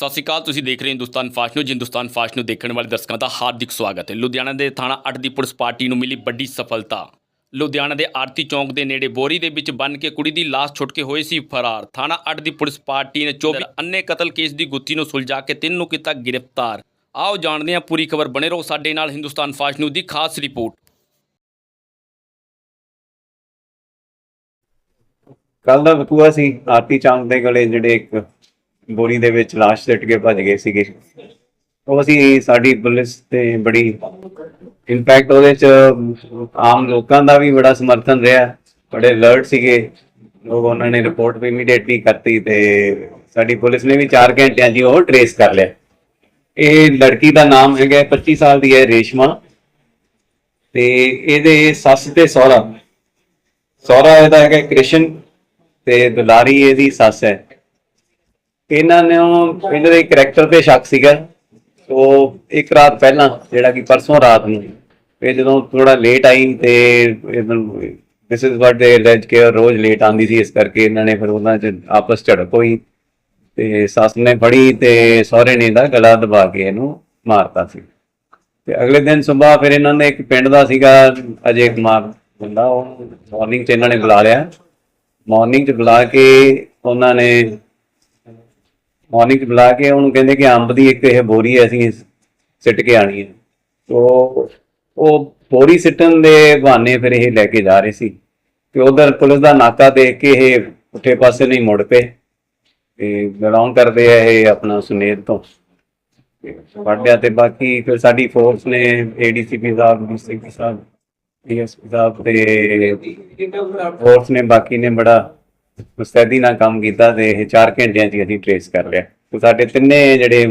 ਸਤਿ ਸ਼੍ਰੀ ਅਕਾਲ, ਤੁਸੀਂ ਦੇਖ ਰਹੇ Hindustan fast news. Hindustan fast news ਦੇਖਣ ਵਾਲੇ ਦਰਸ਼ਕਾਂ ਦਾ ਹਾਰਦਿਕ ਸਵਾਗਤ ਹੈ। ਲੁਧਿਆਣਾ ਦੇ ਥਾਣਾ 8 ਦੀ ਪੁਲਿਸ ਪਾਰਟੀ ਨੂੰ ਮਿਲੀ ਵੱਡੀ ਸਫਲਤਾ। ਲੁਧਿਆਣਾ ਦੇ ਆਰਤੀ ਚੌਂਕ ਦੇ ਨੇੜੇ ਬੋਰੀ ਦੇ ਵਿੱਚ ਬੰਨ ਕੇ ਕੁੜੀ ਦੀ ਲਾਸ਼ ਛੁੱਟ ਕੇ ਹੋਈ ਸੀ ਫਰਾਰ। ਥਾਣਾ 8 ਦੀ ਪੁਲਿਸ ਪਾਰਟੀ ਨੇ 24 ਅੰਨੇ ਕਤਲ ਕੇਸ ਦੀ ਗੁੱਥੀ ਨੂੰ ਸੁਲਝਾ ਕੇ ਤਿੰਨ ਨੂੰ ਕੀਤਾ ਗ੍ਰਿਫਤਾਰ। ਆਓ ਜਾਣਦੇ ਹਾਂ, ਪੂਰੀ ਖਬਰ ਬਣੇ ਰਹੋ ਸਾਡੇ ਨਾਲ ਹਿੰਦੁਸਤਾਨ ਫਾਸਟ ਨਿਊਜ਼ ਦੀ ਖਾਸ ਰਿਪੋਰਟ। ਕੱਲ ਦਾ ਵਕੂਆ ਸੀ, ਆਰਤੀ ਚੌਂਕ ਦੇ ਕੋਲੇ ਜਿਹੜੇ ਇੱਕ ਬੋਰੀ ਦੇ ਵਿੱਚ ਲਾਸ਼ ਸਿੱਟ ਕੇ ਭੱਜ ਗਏ ਸੀਗੇ। ਉਹ ਅਸੀਂ ਸਾਡੀ ਪੁਲਿਸ ਤੇ ਬੜੀ ਇੰਪੈਕਟ ਉਹਦੇ ਚ, ਆਮ ਲੋਕਾਂ ਦਾ ਵੀ ਬੜਾ ਸਮਰਥਨ ਰਿਹਾ। ਬੜੇ ਅਲਰਟ ਸੀਗੇ। ਲੋਕ ਉਹਨਾਂ ਨੇ ਰਿਪੋਰਟ ਵੀ ਇਮੀਡੀਏਟਲੀ ਕਰਤੀ ਤੇ ਸਾਡੀ ਪੁਲਿਸ ਨੇ ਵੀ 4 ਘੰਟਿਆਂ 'ਚ ਉਹ ਟਰੇਸ ਕਰ ਲਿਆ। ਇਹ ਲੜਕੀ ਦਾ ਨਾਮ ਹੈਗਾ 25 ਸਾਲ ਦੀ ਹੈ, ਰੇਸ਼ਮਾ। ਤੇ ਇਹਦੇ ਸੱਸ ਤੇ ਸਹੁਰਾ। ਸਹੁਰਾ ਇਹਦਾ ਹੈਗਾ ਕ੍ਰਿਸ਼ਨ ਤੇ ਦੁਲਾਰੀ ਇਹਦੀ ਸੱਸ ਹੈ। ਇਹਨਾਂ ਨੇ ਉਹ- ਇਹਨਾਂ ਦੇ ਕੈਰੈਕਟਰ ਤੇ ਸ਼ੱਕ ਸੀਗਾ। ਉਹ ਇੱਕ ਰਾਤ ਪਹਿਲਾਂ, ਜਿਹੜਾ ਕਿ ਪਰਸੋਂ ਰਾਤ ਨੂੰ, ਇਹ ਜਦੋਂ ਥੋੜਾ ਲੇਟ ਆਈ ਤੇ ਦਿਸ ਇਜ਼ ਵਾਟ ਦੇ ਲੈਜ ਕੇ ਰੋਜ਼ ਲੇਟ ਆਂਦੀ ਸੀ, ਇਸ ਕਰਕੇ ਇਹਨਾਂ ਨੇ ਫਿਰ ਉਹਨਾਂ ਚ ਆਪਸ ਝੜਪ ਹੋਈ ਤੇ ਸੱਸ ਨੇ ਫੜੀ ਤੇ ਸਹੁਰੇ ਨੇ ਦਾ ਗਲਾ ਦਬਾ ਕੇ ਇਹਨੂੰ ਮਾਰਤਾ ਸੀ। ਤੇ ਅਗਲੇ ਦਿਨ ਸਵੇਰ ਫਿਰ ਇਹਨਾਂ ਨੇ ਇੱਕ ਪਿੰਡ ਦਾ ਸੀਗਾ, ਅਜੇ ਕੁਮਾਰ ਬੰਦਾ, ਉਹ ਮਾਰਨਿੰਗ ਚ ਇਹਨਾਂ ਨੇ ਬੁਲਾ ਲਿਆ। ਮਾਰਨਿੰਗ ਚ ਬੁਲਾ ਕੇ ਉਹਨਾਂ ਨੇ ਮਾਰਨਿੰਗ ਚ ਬੁਲਾ ਕੇ ਉਹਨੂੰ ਕਹਿੰਦੇ ਕਿ ਅੰਬ ਦੀ ਇੱਕ ਇਹ ਬੋਰੀ ਹੈ ਅਸੀਂ ਸਿੱਟ ਕੇ ਆਣੀ ਹੈ। ਤੋ ਉਹ ਬੋਰੀ ਸਿੱਟਣ ਦੇ ਬਹਾਨੇ ਫਿਰ ਇਹ ਲੈ ਕੇ ਜਾ ਰਹੇ ਸੀ। ਤੇ ਉਧਰ ਪੁਲਿਸ ਦਾ ਨਾਕਾ ਦੇਖ ਕੇ ਇਹ ਪੁੱਠੇ ਪਾਸੇ ਨਹੀਂ ਮੁੜ ਪਏ। ਤੇ ਬਿਲੋਂਗ ਕਰਦੇ ਆ ਇਹ ਆਪਣਾ ਸੁਨੇਰ ਤੋਂ। ਵੱਡਿਆ ਤੇ ਬਾਕੀ ਫਿਰ ਸਾਡੀ ਫੋਰਸ ਨੇ ਏਡੀਸੀਪੀ ਸਾਹਿਬ ਡੀਸੀਪੀ ਸਾਹਿਬ ਡੀਐਸਪੀ ਸਾਹਿਬ ਤੇ ਫੋਰਸ ਨੇ ਬਾਕੀ ਨੇ ਬੜਾ ਮੁਸਤੈਦੀ ਨਾਲ ਕੰਮ ਕੀਤਾ ਤੇ ਇਹ 4 ਘੰਟਿਆਂ 'ਚ ਹੀ ਅਸੀਂ ਟ੍ਰੇਸ ਕਰ ਲਿਆ। ਤੇ ਸਾਡੇ ਤਿੰਨੇ ਜਿਹੜੇ